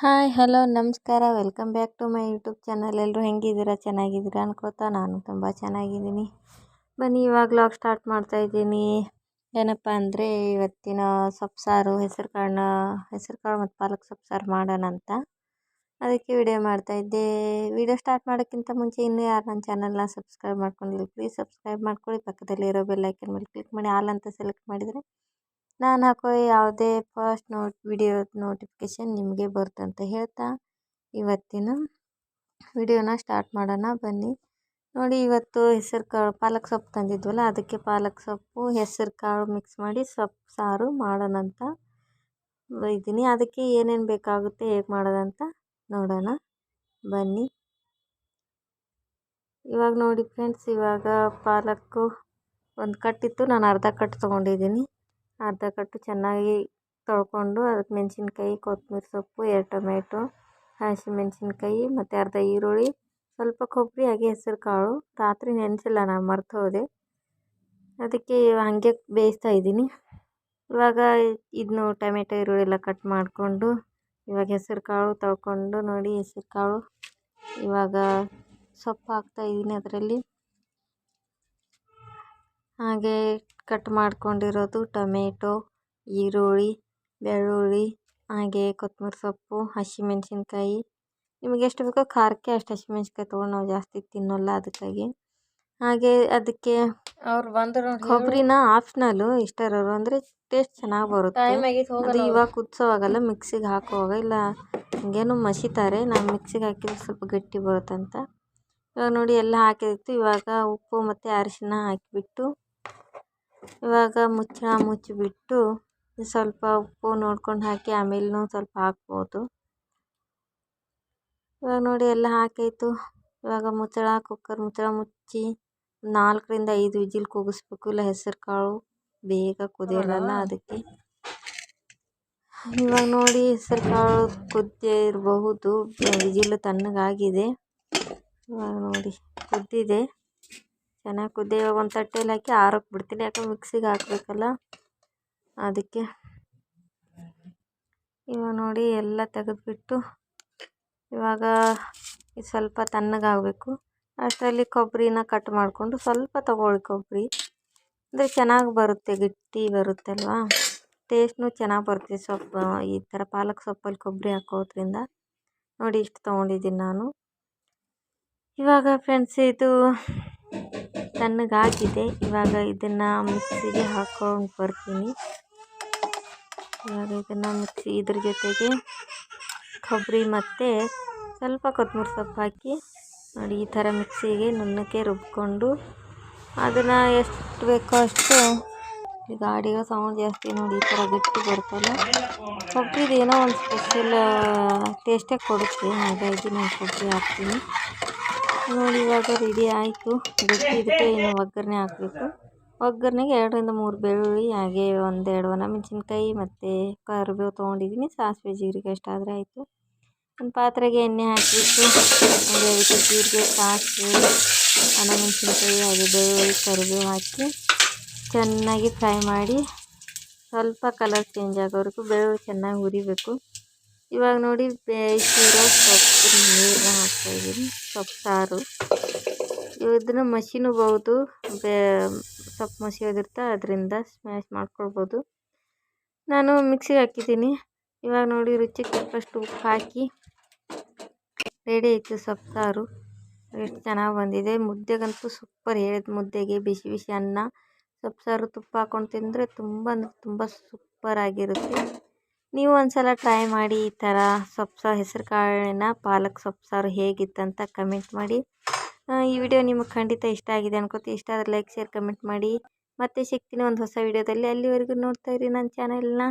Hi, hello, ನಮಸ್ಕಾರ. Welcome back to my YouTube channel. ಎಲ್ಲರೂ ಹೆಂಗಿದ್ದೀರಾ? ಚೆನ್ನಾಗಿದ್ದೀರಾ ಅನ್ಕೋತಾ ನಾನು ತುಂಬ ಚೆನ್ನಾಗಿದ್ದೀನಿ. ಬನ್ನಿ, ಇವಾಗ ಲಾಗ್ ಸ್ಟಾರ್ಟ್ ಮಾಡ್ತಾ ಇದ್ದೀನಿ. ಏನಪ್ಪ ಅಂದರೆ, ಇವತ್ತಿನ ಸೊಪ್ಪು ಸಾರು ಹೆಸರು ಕಾಳನ್ನ ಹೆಸರು ಕಾಳು ಮತ್ತು ಪಾಲಕ್ ಸೊಪ್ಪು ಸಾರು ಮಾಡೋಣ ಅಂತ. ಅದಕ್ಕೆ ವಿಡಿಯೋ ಮಾಡ್ತಾಯಿದ್ದೆ ವಿಡಿಯೋ ಸ್ಟಾರ್ಟ್ ಮಾಡೋಕ್ಕಿಂತ ಮುಂಚೆ ಇನ್ನೂ ಯಾರು ನನ್ನ ಚಾನಲ್ನ ಸಬ್ಸ್ಕ್ರೈಬ್ ಮಾಡ್ಕೊಂಡಿಲ್ಲ ಪ್ಲೀಸ್ ಸಬ್ಸ್ಕ್ರೈಬ್ ಮಾಡ್ಕೊಳ್ಳಿ. ಪಕ್ಕದಲ್ಲಿರೋ ಬೆಲ್ಲೈಕನ್ ಮೇಲೆ ಕ್ಲಿಕ್ ಮಾಡಿ ಆಲ್ ಅಂತ ಸೆಲೆಕ್ಟ್ ಮಾಡಿದರೆ ನಾನು ಹಾಕೋ ಯಾವುದೇ ಫಸ್ಟ್ ನೋಟ್ ವಿಡಿಯೋ ನೋಟಿಫಿಕೇಶನ್ ನಿಮಗೆ ಬರುತ್ತಂತ ಹೇಳ್ತಾ ಇವತ್ತಿನ ವಿಡಿಯೋನ ಸ್ಟಾರ್ಟ್ ಮಾಡೋಣ. ಬನ್ನಿ. ನೋಡಿ, ಇವತ್ತು ಹೆಸರು ಕಾಳು, ಪಾಲಕ್ ಸೊಪ್ಪು ತಂದಿದ್ವಲ್ಲ, ಅದಕ್ಕೆ ಪಾಲಕ್ ಸೊಪ್ಪು, ಹೆಸರು ಕಾಳು ಮಿಕ್ಸ್ ಮಾಡಿ ಸೊಪ್ಪು ಸಾರು ಮಾಡೋಣ ಅಂತ ಇದ್ದೀನಿ. ಅದಕ್ಕೆ ಏನೇನು ಬೇಕಾಗುತ್ತೆ ಹೇಗೆ ಮಾಡೋದಂತ ನೋಡೋಣ. ಬನ್ನಿ. ಇವಾಗ ನೋಡಿ ಫ್ರೆಂಡ್ಸ್ ಇವಾಗ ಪಾಲಕ್ಕು ಒಂದು ಕಟ್ಟಿತ್ತು, ನಾನು ಅರ್ಧ ಕಟ್ಟು ತೊಗೊಂಡಿದ್ದೀನಿ. ಅರ್ಧ ಕಟ್ಟು ಚೆನ್ನಾಗಿ ತೊಳ್ಕೊಂಡು ಅದಕ್ಕೆ ಮೆಣಸಿನ್ಕಾಯಿ, ಕೊತ್ತಂಬ್ರಿ ಸೊಪ್ಪು, ಎರಡು ಟೊಮೆಟೊ ಹಸಿಮೆಣಸಿನ್ಕಾಯಿ ಮತ್ತು ಅರ್ಧ ಈರುಳ್ಳಿ, ಸ್ವಲ್ಪ ಕೊಬ್ಬರಿ, ಹಾಗೆ ಹೆಸರು ಕಾಳು. ರಾತ್ರಿ ನೆನೆಸಿಲ್ಲ ನಾನು, ಮರ್ತು ಹೋದೆ. ಅದಕ್ಕೆ ಹಾಗೆ ಬೇಯಿಸ್ತಾ ಇದ್ದೀನಿ. ಇವಾಗ ಇದನ್ನು ಟೊಮೆಟೊ, ಈರುಳ್ಳಿ ಎಲ್ಲ ಕಟ್ ಮಾಡಿಕೊಂಡು ಇವಾಗ ಹೆಸರು ಕಾಳು ತೊಳ್ಕೊಂಡು ನೋಡಿ ಹೆಸರು ಕಾಳು. ಇವಾಗ ಸೊಪ್ಪು ಹಾಕ್ತಾ ಇದ್ದೀನಿ ಅದರಲ್ಲಿ. ಹಾಗೆ ಕಟ್ ಮಾಡ್ಕೊಂಡಿರೋದು ಟೊಮೆಟೊ ಈರುಳ್ಳಿ ಬೆಳ್ಳುಳ್ಳಿ ಹಾಗೆ ಕೊತ್ತಂಬರಿ ಸೊಪ್ಪು ಹಸಿಮೆಣ್ಸಿನ್ಕಾಯಿ. ನಿಮಗೆ ಎಷ್ಟು ಬೇಕೋ ಖಾರಕ್ಕೆ ಅಷ್ಟು ಹಸಿಮೆಣ್ಸಿನ್ಕಾಯಿ ತೊಗೊಂಡು ನಾವು ಜಾಸ್ತಿ ತಿನ್ನೋಲ್ಲ ಅದಕ್ಕಾಗಿ. ಹಾಗೆ ಅದಕ್ಕೆ ಅವ್ರು ಬಂದರು ಕೊಬ್ಬರಿನ ಆಪ್ಷನಲ್ಲು ಇಷ್ಟ ಇರೋರು ಅಂದರೆ ಟೇಸ್ಟ್ ಚೆನ್ನಾಗಿ ಬರುತ್ತೆ. ಅದು ಇವಾಗ ಕುದಿಸೋವಾಗಲ್ಲ ಮಿಕ್ಸಿಗೆ ಹಾಕುವಾಗ ಇಲ್ಲ ಹಂಗೇನು ಮಸಿತಾರೆ ನಾನು ಮಿಕ್ಸಿಗೆ ಹಾಕಿದ್ರೆ ಸ್ವಲ್ಪ ಗಟ್ಟಿ ಬರುತ್ತಂತ. ಇವಾಗ ನೋಡಿ ಎಲ್ಲ ಹಾಕಿದಿತ್ತು ಇವಾಗ ಉಪ್ಪು ಮತ್ತು ಅರಿಶಿನ ಹಾಕಿಬಿಟ್ಟು ಇವಾಗ ಮುಚ್ಚಳ ಮುಚ್ಚಿಬಿಟ್ಟು ಸ್ವಲ್ಪ ಉಪ್ಪು ನೋಡ್ಕೊಂಡು ಹಾಕಿ ಆಮೇಲೂ ಸ್ವಲ್ಪ ಹಾಕ್ಬೋದು. ಇವಾಗ ನೋಡಿ ಎಲ್ಲ ಹಾಕಾಯಿತು. ಇವಾಗ ಮುಚ್ಚಳ ಕುಕ್ಕರ್ ಮುಚ್ಚಳ ಮುಚ್ಚಿ ನಾಲ್ಕರಿಂದ ಐದು ವಿಜಿಲ್ ಕೂಗಿಸ್ಬೇಕು. ಇಲ್ಲ ಹೆಸರು ಕಾಳು, ಬೇಗ ಕುದಿಯೋಲ್ಲ ಅದಕ್ಕೆ. ಇವಾಗ ನೋಡಿ ಹೆಸರು ಕಾಳು ಕುದ್ದೇ ಇರಬಹುದು. ವಿಜಿಲ್ ತಣ್ಣಗಾಗಿದೆ. ಇವಾಗ ನೋಡಿ ಕುದ್ದಿದೆ. ಚೆನ್ನಾಗಿ ಕುದಿ ಇವಾಗ ಒಂದು ತಟ್ಟೆಯಲ್ಲಿ ಹಾಕಿ ಆರೋಕ್ಕೆ ಬಿಡ್ತೀನಿ. ಯಾಕೆ ಮಿಕ್ಸಿಗೆ ಹಾಕಬೇಕಲ್ಲ? ಅದಕ್ಕೆ ಇವಾಗ ನೋಡಿ ಎಲ್ಲ ತೆಗೆದ್ಬಿಟ್ಟು ಇವಾಗ ಸ್ವಲ್ಪ ತಣ್ಣಗಾಗಬೇಕು. ಅಷ್ಟರಲ್ಲಿ ಕೊಬ್ಬರಿನ ಕಟ್ ಮಾಡಿಕೊಂಡು ಸ್ವಲ್ಪ ತಗೊಳ್ಳಿ ಕೊಬ್ಬರಿ. ಅಂದರೆ ಚೆನ್ನಾಗಿ ಬರುತ್ತೆ, ಗಟ್ಟಿ ಬರುತ್ತೆ ಅಲ್ವಾ ಟೇಸ್ಟ್ನೂ ಚೆನ್ನಾಗಿ ಬರುತ್ತೆ ಸೊಪ್ಪು, ಈ ಥರ ಪಾಲಕ್ ಸೊಪ್ಪಲ್ಲಿ ಕೊಬ್ಬರಿ ಹಾಕೋದ್ರಿಂದ. ನೋಡಿ ಇಷ್ಟು ತೊಗೊಂಡಿದ್ದೀನಿ ನಾನು. ಇವಾಗ ಫ್ರೆಂಡ್ಸ್ ಇದು ತಣ್ಣಗಾಗಿದೆ. ಇವಾಗ ಇದನ್ನು ಮಿಕ್ಸಿಗೆ ಹಾಕೊಂಡು ಬರ್ತೀನಿ. ಇವಾಗ ಇದನ್ನು ಮಿಕ್ಸಿ ಇದ್ರ ಜೊತೆಗೆ ಕೊಬ್ಬರಿ ಮತ್ತು ಸ್ವಲ್ಪ ಕೊತ್ತಂಬರಿ ಸೊಪ್ಪು ಹಾಕಿ ನೋಡಿ ಈ ಥರ ಮಿಕ್ಸಿಗೆ ನುಣ್ಣಕ್ಕೆ ರುಬ್ಕೊಂಡು ಅದನ್ನು ಎಷ್ಟು ಬೇಕೋ ಅಷ್ಟು ಈ ಗಾಡಿಗೆ ಸೌಂಡ್ ಜಾಸ್ತಿ ನೋಡಿ ಈ ಥರ ಗಟ್ಟಿ ಬರ್ತಲ್ಲ ಕೊಬ್ಬರಿದು ಏನೋ ಒಂದು ಸ್ಪೆಷಲ್ ಟೇಸ್ಟೇ ಕೊಡುತ್ತೆ. ಹಾಗಾಗಿ ನಾನು ಕೊಬ್ಬರಿ ಹಾಕ್ತೀನಿ. ನೋಡಿ, ಇವಾಗ ರೆಡಿ ಆಯಿತು. ಬಿಟ್ಟಿದ್ದಕ್ಕೆ ಇನ್ನು ಒಗ್ಗರಣೆ ಹಾಕಬೇಕು. ಒಗ್ಗರಣೆಗೆ ಎರಡರಿಂದ ಮೂರು ಬೆಳ್ಳುಳ್ಳಿ, ಹಾಗೆ ಒಂದೆರಡು ಒಣ ಮೆಣಸಿನ್ಕಾಯಿ ಮತ್ತು ಕರಿಬೇವು ತೊಗೊಂಡಿದ್ದೀನಿ. ಸಾಸಿವೆ, ಜೀರಿಗೆ ಎಷ್ಟಾದರೆ ಆಯಿತು. ಒಂದು ಪಾತ್ರೆಗೆ ಎಣ್ಣೆ ಹಾಕಿಬಿಟ್ಟು, ಹಾಗೆ ಅದಕ್ಕೆ ಜೀರಿಗೆ, ಸಾಸಿವೆ ಒಣಮೆಣಸಿನ್ಕಾಯಿ ಹಾಗೆ ಬೆಳ್ಳುಳ್ಳಿ, ಕರಿಬೇವು ಹಾಕಿ ಚೆನ್ನಾಗಿ ಫ್ರೈ ಮಾಡಿ ಸ್ವಲ್ಪ ಕಲರ್ ಚೇಂಜ್ ಆಗೋವರೆಗೂ ಬೆಳ್ಳುಳ್ಳಿ ಚೆನ್ನಾಗಿ ಹುರಿಬೇಕು. ಇವಾಗ ನೋಡಿ, ಬೇಯಿಸಿರೋ ಸೊಪ್ಪು ನೀರನ್ನ ಹಾಕ್ತಾಯಿದ್ದೀನಿ ಸೊಪ್ಪು ಸಾರು ಇದನ್ನು ಮಸಿನೂಬಹುದು ಬೇ, ಸೊಪ್ಪು ಮಸಿಯೋದಿರ್ತಾ ಅದರಿಂದ ಸ್ಮ್ಯಾಶ್ ಮಾಡ್ಕೊಳ್ಬೋದು. ನಾನು ಮಿಕ್ಸಿಗೆ ಹಾಕಿದ್ದೀನಿ. ಇವಾಗ ನೋಡಿ ರುಚಿಗೆ ತಕ್ಕಷ್ಟು ಉಪ್ಪು ಹಾಕಿ ರೆಡಿ ಆಯಿತು ಸೊಪ್ಪು ಸಾರು ಎಷ್ಟು ಚೆನ್ನಾಗಿ ಬಂದಿದೆ. ಮುದ್ದೆಗಂತೂ ಸೂಪರ್ ಹೇಳಿದ ಮುದ್ದೆಗೆ ಬಿಸಿ ಬಿಸಿ ಅನ್ನ. ಸೊಪ್ಪು ಸಾರು ತುಪ್ಪ ಹಾಕ್ಕೊಂಡು ತಿಂದರೆ ತುಂಬ ಅಂದರೆ ತುಂಬ ಸೂಪರ್ ನೀವು ಒಂದ್ಸಲ ಟ್ರೈ ಮಾಡಿ ಈ ಥರ ಸೊಪ್ಪು ಸಾರು ಹೆಸರು ಕಾಳಿನ ಪಾಲಕ್ ಸೊಪ್ಪು ಸಾರು ಹೇಗಿತ್ತಂತ ಕಮೆಂಟ್ ಮಾಡಿ. ಈ ವಿಡಿಯೋ ನಿಮಗೆ ಖಂಡಿತ ಇಷ್ಟ ಆಗಿದೆ ಅನ್ಕೋತಿ ಇಷ್ಟ ಆದರೆ ಲೈಕ್ ಶೇರ್ ಕಮೆಂಟ್ ಮಾಡಿ. ಮತ್ತೆ ಸಿಗ್ತೀನಿ ಒಂದು ಹೊಸ ವಿಡಿಯೋದಲ್ಲಿ ಅಲ್ಲಿವರೆಗೂ ನೋಡ್ತಾ ಇರಿ ನನ್ನ ಚಾನೆಲ್ನ